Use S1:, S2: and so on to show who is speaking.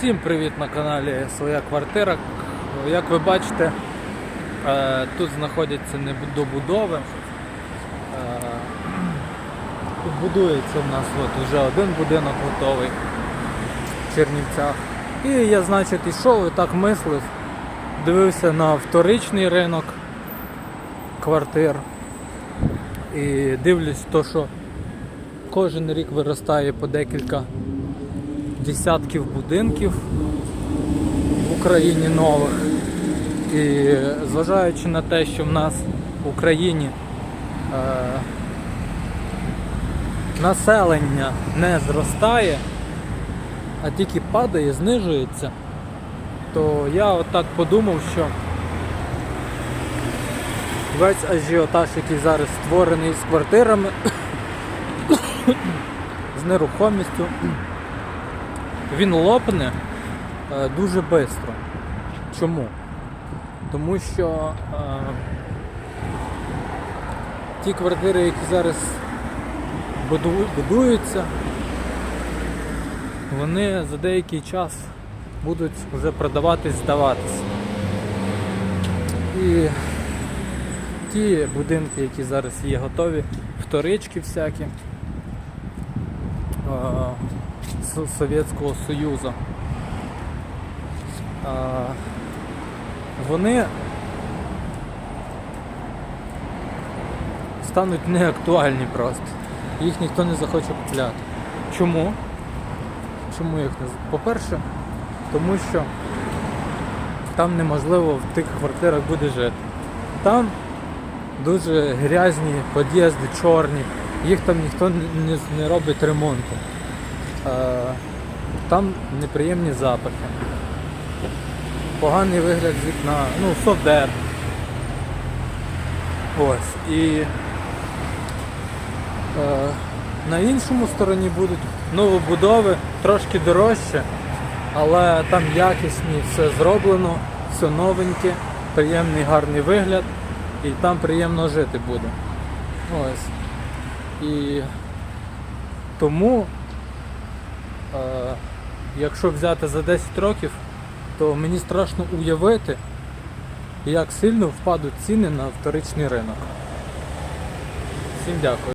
S1: Всім привіт на каналі Своя квартира. Як ви бачите, е, тут знаходяться недобудови. Е, Тут будується в нас от вже один будинок готовий в Чернівцях. І я, значить, йшов і так мислив, дивився на вторичний ринок квартир. І дивлюсь, то, що кожен рік виростає по декілька десятків будинків в Україні нових. І зважаючи на те, що в нас в Україні е, населення не зростає, а тільки падає, знижується, то я отак подумав, що весь ажіотаж, який зараз створений з квартирами, з нерухомістю, він лопне е, дуже швидко. Чому? Тому що е, ті квартири, які зараз будуються, вони за деякий час будуть вже продаватись, здаватися. І ті будинки, які зараз є готові, вторички всякі. Совєтського Союзу. Вони стануть неактуальні просто. Їх ніхто не захоче купляти. Чому? Чому їх не По-перше, тому що там неможливо в тих квартирах буде жити. Там дуже грязні під'їзди, чорні, їх там ніхто не робить ремонту. Там неприємні запахи. Поганий вигляд з вікна, ну, совдер. Ось. І е, на іншому стороні будуть новобудови, трошки дорожче, але там якісні, все зроблено, все новеньке, приємний гарний вигляд і там приємно жити буде. Ось. І тому якщо взяти за 10 років, то мені страшно уявити, як сильно впадуть ціни на вторичний ринок. Всім дякую.